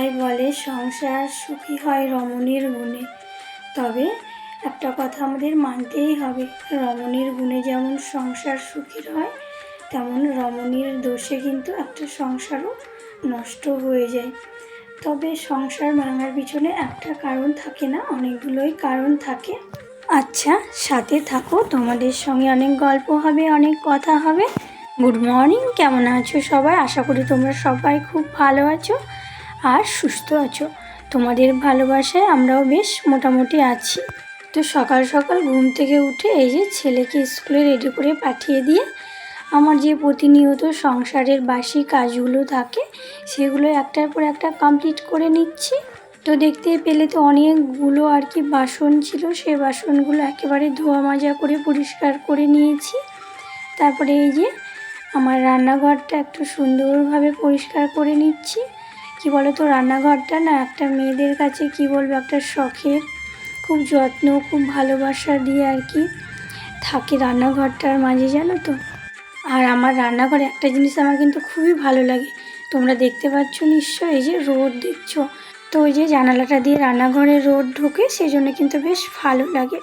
কথায় বলে সংসার সুখী হয় রমণীর গুণে। তবে একটা কথা আমাদের মানতেই হবে, রমণীর গুণে যেমন সংসার সুখীর হয়, তেমন রমণীর দোষে কিন্তু একটা সংসারও নষ্ট হয়ে যায়। তবে সংসার ভাঙার পিছনে একটা কারণ থাকে না, অনেকগুলোই কারণ থাকে। আচ্ছা সাথে থাকো, তোমাদের সঙ্গে অনেক গল্প হবে, অনেক কথা হবে। গুড মর্নিং, কেমন আছো সবাই? আশা করি তোমরা সবাই খুব ভালো আছো। আর সুস্থ আছো। তোমাদের ভালোবাসায় আমরাও বেশ মোটামুটি আছি। তো সকাল সকাল ঘুম থেকে উঠে এই যে ছেলেকে স্কুলে রেডি করে পাঠিয়ে দিয়ে আমার যে প্রতিনিয়ত সংসারের বাসি কাজগুলো থাকে, সেগুলো একটার পর একটা কমপ্লিট করে নিচ্ছি। তো দেখতে পেলে তো অনেকগুলো আর কি বাসন ছিল, সে বাসনগুলো একেবারে ধোয়া মাজা করে পরিষ্কার করে নিয়েছি। তারপরে এই যে আমার রান্নাঘরটা একটু সুন্দরভাবে পরিষ্কার করে নিচ্ছি। কি বলো তো রান্নাঘরটা না একটা মেয়েদের কাছে কি বলব, একটা শখের, খুব যত্ন, খুব ভালোবাসা দিয়ে আর কি থাকে রান্নাঘরটার মাঝে, জানো তো? আর আমার রান্নাঘরে একটা জিনিস আমার কিন্তু খুবই ভালো লাগে। তোমরা দেখতে পাচ্ছ নিশ্চয় এই যে রোদ দেখছ। তো ওই যে জানালাটা দিয়ে রান্নাঘরে রোদ ঢোকে সেই জন্য কিন্তু বেশ ভালো লাগে।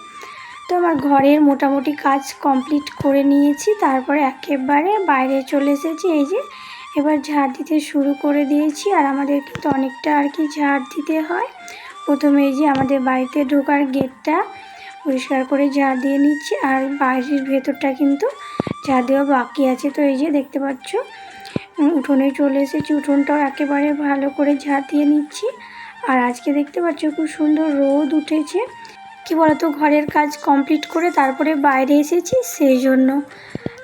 তো আমার ঘরের মোটামুটি কাজ কমপ্লিট করে নিয়েছি, তারপরে একেবারে বাইরে চলে এসেছি, এই যে এবার ঝাড় দিতে শুরু করে দিয়েছি আর আমাদের কিন্তু অনেকটা আর কি ঝাড় দিতে হয়। প্রথমে এই যে আমাদের বাড়িতে ঢোকার গেটটা পরিষ্কার করে ঝাড় দিয়ে নিচ্ছি আর বাড়ির ভেতরটা কিন্তু ঝাড় দেওয়া বাকি আছে। তো এই যে দেখতে পাচ্ছ উঠোনে চলে এসেছি। উঠোনটাও একেবারে ভালো করে ঝাড় দিয়ে নিচ্ছি। আর আজকে দেখতে পাচ্ছ খুব সুন্দর রোদ উঠেছে। কি বলতো, ঘরের কাজ কমপ্লিট করে তারপরে বাইরে এসেছি, সেই জন্য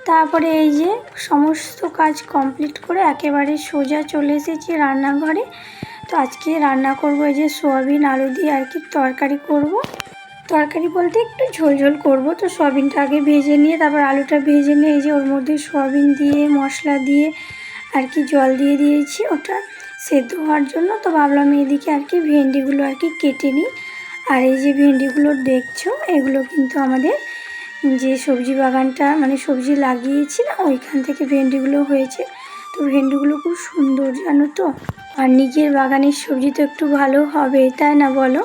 তারপরে এই যে সমস্ত কাজ কমপ্লিট করে একেবারে সোজা চলে এসেছি রান্নাঘরে। তো আজকে রান্না করব এই যে সোয়াবিন, আলু দিয়ে আর কি তরকারি করব। তরকারি বলতে একটু ঝোল ঝোল করব। তো সোয়াবিনটা আগে ভেজে নিয়ে, তারপর আলুটা ভেজে নিয়ে এই যে ওর মধ্যে সোয়াবিন দিয়ে, মশলা দিয়ে আর কি জল দিয়ে দিয়েছি। ওটা সেদ্ধ হওয়ার জন্য তো ভাবলাম এদিকে আর কি ভেন্ডিগুলো আর কি কেটে নিই। আর এই যে ভেন্ডিগুলো দেখছ, এগুলো কিন্তু আমাদের যে সবজি বাগানটা মানে সবজি লাগিয়েছি না ওইখান থেকে ভেন্ডিগুলো হয়েছে। তো ভেন্ডিগুলো খুব সুন্দর, জানো তো? আর নিজের বাগানের সবজি তো একটু ভালো হবে তাই না বলো?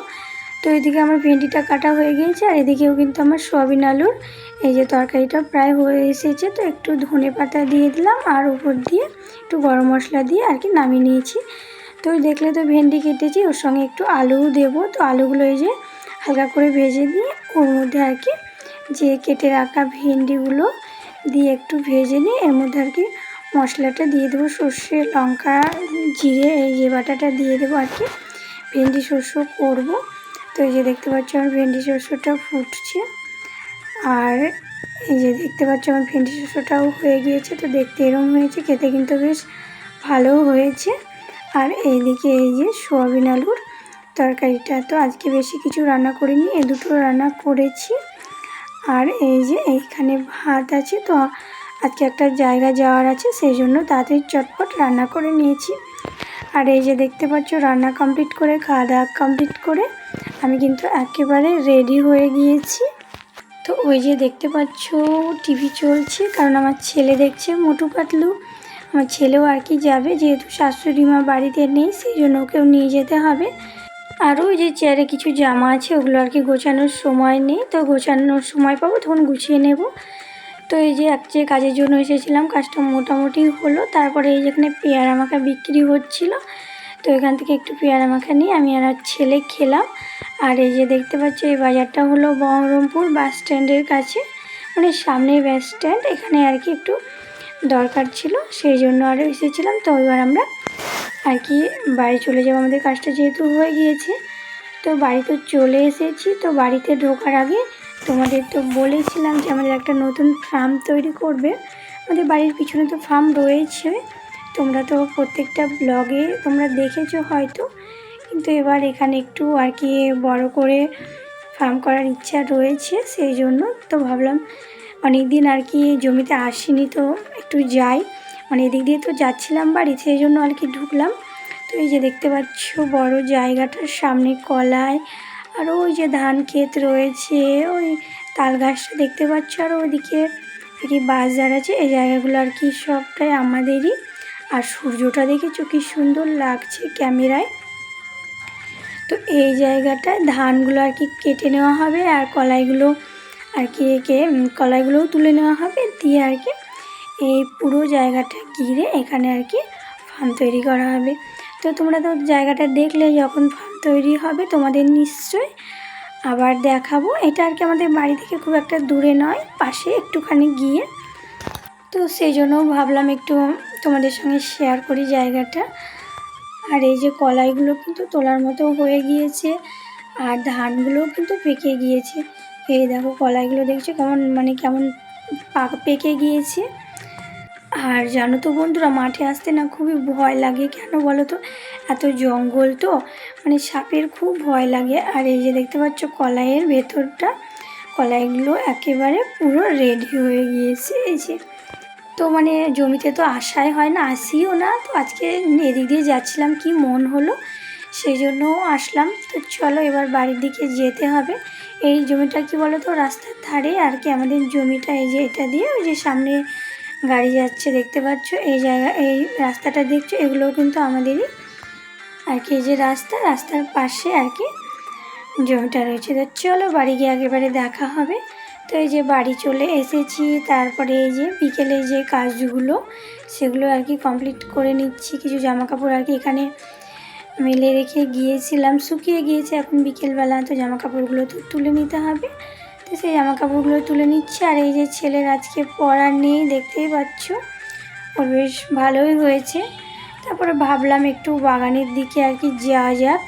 তো এদিকে আমার ভেন্ডিটা কাটা হয়ে গিয়েছে, আর এদিকেও কিন্তু আমার সোয়াবিন আলুর এই যে তরকারিটা প্রায় হয়ে এসেছে। তো একটু ধনে পাতা দিয়ে দিলাম, আর উপর দিয়ে একটু গরম মশলা দিয়ে আর কি নামিয়ে নিয়েছি। তো দেখলে তো ভেন্ডি কেটেছি, ওর সঙ্গে একটু আলুও দেবো। তো আলুগুলো এই যে হালকা করে ভেজে দিয়ে ওর মধ্যে আর কি যে কেটে রাখা ভেন্ডিগুলো দিয়ে একটু ভেজে নিয়ে এর মধ্যে আর কি মশলাটা দিয়ে দেবো। সর্ষে, লঙ্কা, জিরে, এই যে বাটাটা দিয়ে দেবো আর কি। ভেন্ডি শস্য করব। তো এই যে দেখতে পাচ্ছ আমার ভেন্ডি শস্যটা ফুটছে। আর এই যে দেখতে পাচ্ছ আমার ভেন্ডি শস্যটাও হয়ে গিয়েছে। তো দেখতে এরম হয়েছে, খেতে কিন্তু বেশ ভালো হয়েছে। আর এইদিকে এই যে সোয়াবিন আলুর তরকারিটা। তো আজকে বেশি কিছু রান্না করিনি, এ দুটো রান্না করেছি। আর এই যে এইখানে ভাত আছে, তো আজকে একটা জায়গা যাওয়ার আছে, সেই জন্য তাড়াতাড়ি চটপট রান্না করে নিয়েছি। আর এই যে দেখতে পাচ্ছ, রান্না কমপ্লিট করে, খাওয়া দাওয়া কমপ্লিট করে, আমি কিন্তু একেবারে রেডি হয়ে গিয়েছি। তো ওই যে দেখতে পাচ্ছ টিভি চলছে, কারণ আমার ছেলে দেখছে মোটু পাতলু। আমার ছেলেও আর কি যাবে, যেহেতু শাশুড়ি মা বাড়িতে নেই, সেই জন্য ওকেও নিয়ে যেতে হবে। আরও যে চেয়ারে কিছু জামা আছে, ওগুলো আর কি গোছানোর সময় নেই। তো গোছানোর সময় পাবো, তখন গুছিয়ে নেব। তো এই যে এক যে কাজের জন্য এসেছিলাম, কাজটা মোটামুটি হলো। তারপরে এই যেখানে পেয়ারা মাখা বিক্রি হচ্ছিল, তো এখান থেকে একটু পেয়ারা মাখা নিয়ে আমি আর ছেলে খেলাম। আর এই যে দেখতে পাচ্ছি, এই বাজারটা হলো বহরমপুর বাস স্ট্যান্ডের কাছে। মানে সামনে বাস স্ট্যান্ড, এখানে আর কি একটু দরকার ছিল, সেই জন্য আরও এসেছিলাম। তো এবার আমরা আর কি, বাড়ি চলে যাব আমাদের কাজটা যেহেতু হয়ে গিয়েছে। তো বাড়ি তো চলে এসেছি, তো বাড়িতে ঢোকার আগে তোমাদের তো বলেছিলাম যে আমাদের একটা নতুন ফার্ম তৈরি করবে। আমাদের বাড়ির পিছনে তো ফার্ম রয়েছে, তোমরা তো প্রত্যেকটা ব্লগে তোমরা দেখেছ হয়তো। কিন্তু এবার এখানে একটু আর কি বড় করে ফার্ম করার ইচ্ছা রয়েছে, সেই জন্য তো ভাবলাম অনেক দিন আর কি জমিতে আসিনি, তো একটু যাই। মানে এদিক দিয়ে তো যাচ্ছিলাম বাড়ি, সেই জন্য আর কি ঢুকলাম। তো এই যে দেখতে পাচ্ছ বড় জায়গাটার সামনে কলায়, আর ওই যে ধান ক্ষেত রয়েছে, ওই তাল গাছটা দেখতে পাচ্ছ, আর ওইদিকে আর কি বাজার আছে, এই জায়গাগুলো আর কি সবটাই আমাদেরই। আর সূর্যটা দেখেছ কি সুন্দর লাগছে ক্যামেরায়। তো এই জায়গাটায় ধানগুলো আর কি কেটে নেওয়া হবে, আর কলাইগুলো আর কি একে কলাইগুলোও তুলে নেওয়া হবে, দিয়ে আর কি এই পুরো জায়গাটা ঘিরে এখানে আর কি ফার্ম তৈরি করা হবে। তো তোমরা তো জায়গাটা দেখলে যখন ফার্ম তৈরি হবে তোমাদের নিশ্চয়ই আবার দেখাবো। এটা আর কি আমাদের বাড়ি থেকে খুব একটা দূরে নয়, পাশে একটুখানি গিয়ে। তো সেই জন্য ভাবলাম একটু তোমাদের সঙ্গে শেয়ার করি জায়গাটা। আর এই যে কলাইগুলো কিন্তু তোলার মতো হয়ে গিয়েছে, আর ধানগুলোও কিন্তু পেকে গিয়েছে। এই দেখো কলাইগুলো দেখছ কেমন মানে কেমন পেকে গিয়েছে। আর জানো তো বন্ধুরা, মাঠে আসতে না খুবই ভয় লাগে। কেন বলো তো? এত জঙ্গল তো মানে সাপের খুব ভয় লাগে। আর এই যে দেখতে পাচ্ছ কলাইয়ের ভেতরটা, কলাইগুলো একেবারে পুরো রেডি হয়ে গিয়েছে। এই যে, তো মানে জমিতে তো আসাই হয় না, আসিও না। তো আজকে এদিক দিয়ে যাচ্ছিলাম, কি মন হলো? সেই জন্য আসলাম। তো চলো এবার বাড়ির দিকে যেতে হবে। এই জমিটা কি বলো তো, রাস্তার ধারে আর কি, আমাদের জমিটা এই যে এটা দিয়ে, ওই যে সামনে গাড়ি যাচ্ছে, দেখতে পাচ্ছ? এই জায়গা, এই রাস্তাটা দেখছ? এগুলোও কিন্তু আমাদেরই আর কি যে রাস্তা, রাস্তার পাশে আর কি জমিটা রয়েছে। তো চলো বাড়ি গিয়ে একেবারে দেখা হবে। তো এই যে বাড়ি চলে এসেছি, তারপরে এই যে বিকেলে যে কাজগুলো, সেগুলো আর কি কমপ্লিট করে নিচ্ছি। কিছু জামা কাপড় আর কি এখানে মেলে রেখে গিয়েছিলাম। শুকিয়ে গিয়েছে এখন বিকেলবেলা, তো জামা কাপড়গুলো তো তুলে নিতে হবে। তো সেই জামা কাপড়গুলো তুলে নিচ্ছি। আর এই যে ছেলের আজকে পড়ার নেই, দেখতেই পাচ্ছ। ওর বেশ ভালোই হয়েছে। তারপরে ভাবলাম একটু বাগানের দিকে আর কি যাওয়া যাক।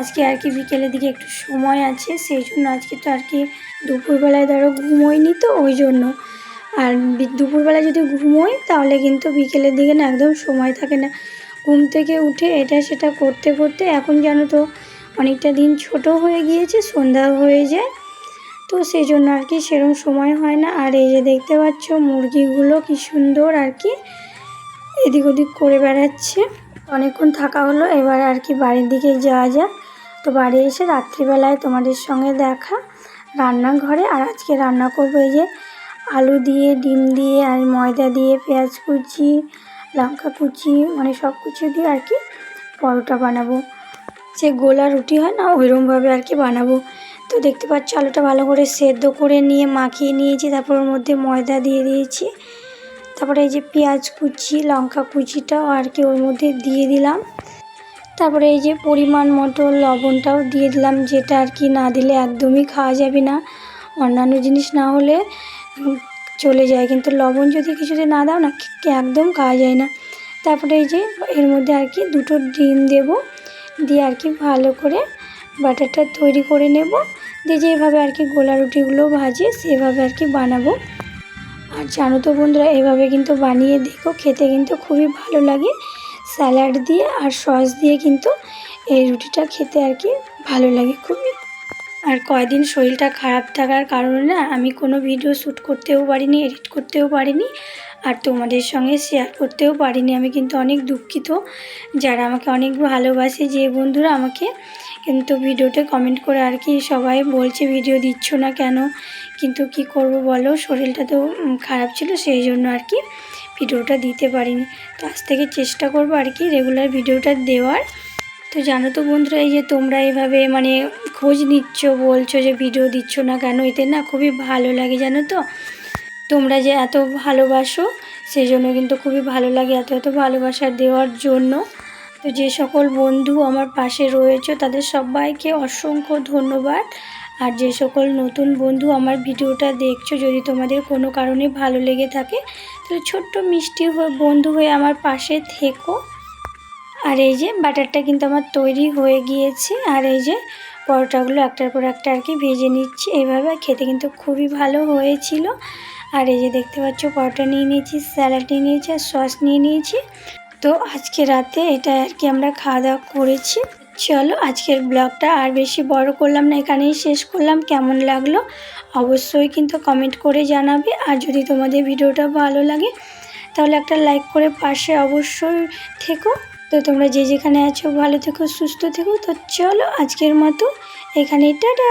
আজকে আর কি বিকেলের দিকে একটু সময় আছে, সেই জন্য আজকে তো আর কি দুপুরবেলায় ধরো ঘুমোয়নি তো, ওই জন্য। আর দুপুরবেলায় যদি ঘুমোই, তাহলে কিন্তু বিকেলের দিকে না একদম সময় থাকে না। ঘুম থেকে উঠে এটা সেটা করতে করতে এখন জানো তো অনেকটা দিন ছোট হয়ে গিয়েছে সন্ধ্যা হয়ে যায়। তো সেই জন্য আর কি সেরকম সময় হয় না। আর এই যে দেখতে পাচ্ছ মুরগিগুলো কি সুন্দর আর কি এদিক ওদিক করে বেড়াচ্ছে। অনেকক্ষণ থাকা হলো, এবার আর কি বাড়ির দিকে যাওয়া যাক। তো বাড়ি এসে রাত্রিবেলায় তোমাদের সঙ্গে দেখা, রান্নাঘরে। আর আজকে রান্না করব এই যে আলু দিয়ে, ডিম দিয়ে, আর ময়দা দিয়ে, পেঁয়াজ কুচি, লঙ্কা কুচি মানে সব কিছু দিয়ে আর কি পরোটা বানাবো। যে গোলা রুটি হয় না ওইরকমভাবে আর কি বানাবো। তো দেখতে পাচ্ছ, আলুটা ভালো করে সেদ্ধ করে নিয়ে মাখিয়ে নিয়েছি। তারপর ওর মধ্যে ময়দা দিয়ে দিয়েছি। তারপরে এই যে পেঁয়াজ কুচি, লঙ্কা কুচিটাও আর কি ওর মধ্যে দিয়ে দিলাম। তারপরে এই যে পরিমাণ মতো লবণটাও দিয়ে দিলাম, যেটা আর কি না দিলে একদমই খাওয়া যাবে না। অন্যান্য জিনিস না হলে চলে যায়, কিন্তু লবণ যদি কিছুতে না দাও না একদম খাওয়া যায় না। তারপরে এই যে এর মধ্যে আর কি দুটো ডিম দেব, দিয়ে আর কি ভালো করে বাটারটা তৈরি করে নেব। দিয়ে যেভাবে আর কি গোলা রুটিগুলো ভাজে সেভাবে আর কি বানাবো। আর জানো তো বন্ধুরা, এভাবে কিন্তু বানিয়ে দেখো, খেতে কিন্তু খুবই ভালো লাগে। স্যালাড দিয়ে আর সস দিয়ে কিন্তু এই রুটিটা খেতে আর কি ভালো লাগে খুবই। আর কয়দিন শরীরটা খারাপ থাকার কারণে না, আমি কোনো ভিডিও শ্যুট করতেও পারিনি, এডিট করতেও পারিনি। আর তোমাদের সঙ্গে শেয়ার করতেও পারিনি। আমি কিন্তু অনেক দুঃখিত। যারা আমাকে অনেক ভালোবাসে, যে বন্ধুরা আমাকে কিন্তু ভিডিওতে কমেন্ট করে আর কি সবাই বলছে, ভিডিও দিচ্ছ না কেন? কিন্তু কি করব বলো? শরীরটা তো খারাপ ছিল, সেই জন্য আর কি ভিডিওটা দিতে পারিনি। তো আজ থেকে চেষ্টা করব আর কি রেগুলার ভিডিওটা দেওয়ার। তো জানো তো বন্ধুরা, এই যে তোমরা এভাবে মানে খোঁজ নিচ্ছ, বলছো যে ভিডিও দিচ্ছ না কেন? এতে না খুবই ভালো লাগে, জানো তো। তোমরা যে এত ভালোবাসো, সেই জন্য কিন্তু খুবই ভালো লাগে এত এত ভালোবাসা দেওয়ার জন্য। তো যে সকল বন্ধু আমার পাশে রয়েছে, তাদের সবাইকে অসংখ্য ধন্যবাদ। আর যে সকল নতুন বন্ধু আমার ভিডিওটা দেখছ, যদি তোমাদের কোনো কারণে ভালো লেগে থাকে, তাহলে ছোট্ট মিষ্টি হয়ে বন্ধু হয়ে আমার পাশে থেকো। আর এই যে বাটারটা কিন্তু আমার তৈরি হয়ে গিয়েছে, আর এই যে পরোটাগুলো একটার পর একটা আর কি ভেজে নিচ্ছি। এইভাবে খেতে কিন্তু খুবই ভালো হয়েছিল। আর এই যে দেখতে পাচ্ছ, পরোটা নিয়ে নিয়েছি, স্যালাড নিয়ে নিয়েছি, আর সস নিয়ে নিয়েছি। তো আজকে রাতে এটা আর কি আমরা খাওয়া দাওয়া করেছি। চলো আজকের ব্লগটা আর বেশি বড় করলাম না, এখানেই শেষ করলাম। কেমন লাগল অবশ্যই কিন্তু কমেন্ট করে জানাবে। আর যদি তোমাদের ভিডিওটা ভালো লাগে, তাহলে একটা লাইক করে পাশে অবশ্যই থেকো। তো তোমরা যে যেখানে আছো, ভালো থেকো, সুস্থ থেকো। তো চলো আজকের মতো এখানেই, টাটা!